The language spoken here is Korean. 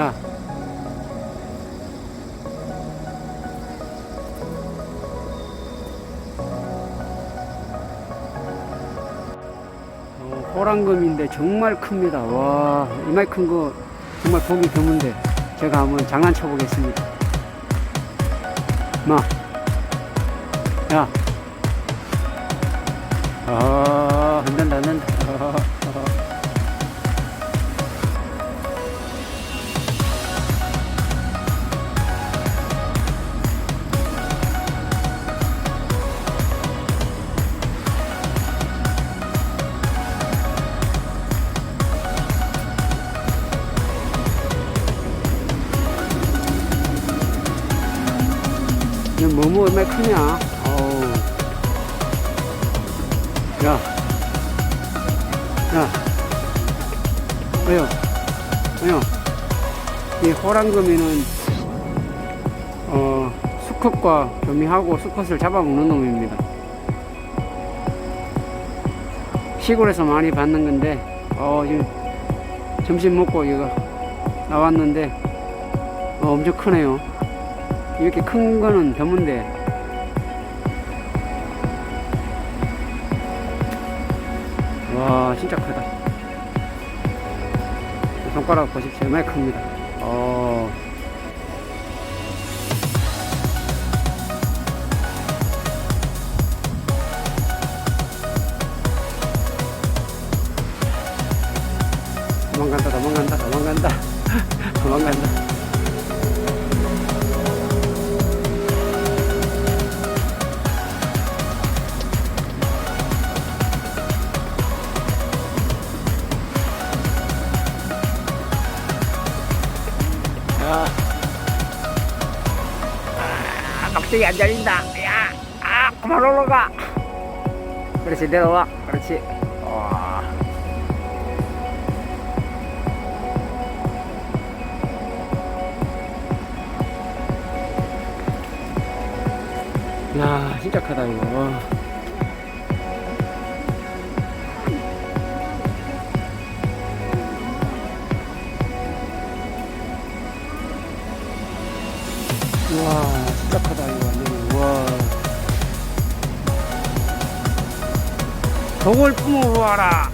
야. 어, 호랑금인데 정말 큽니다. 와, 큰거 정말 보기 드문데 제가 한번 장난쳐 보겠습니다. 마, 야, 이거 뭐뭐 얼마나 크냐? 어우. 야. 야. 왜요? 왜요? 이 호랑금이는, 어, 수컷과 교미하고 수컷을 잡아먹는 놈입니다. 시골에서 많이 봤는 건데, 어, 지금 점심 먹고 이거 나왔는데, 어, 엄청 크네요. 이렇게 큰 거는 드문데. 와 진짜 크다. 손가락 보십시오. 얼마나 큽니다. 어. 도망간다 도망간다 도망간다. 도망간다 아, 깍두기 안 잘린다. 야, 아, 그만 올라가. 그렇지, 내려와. 그렇지. 와. 야, 진짜 크다, 이거. 독을 뿜으러 와라.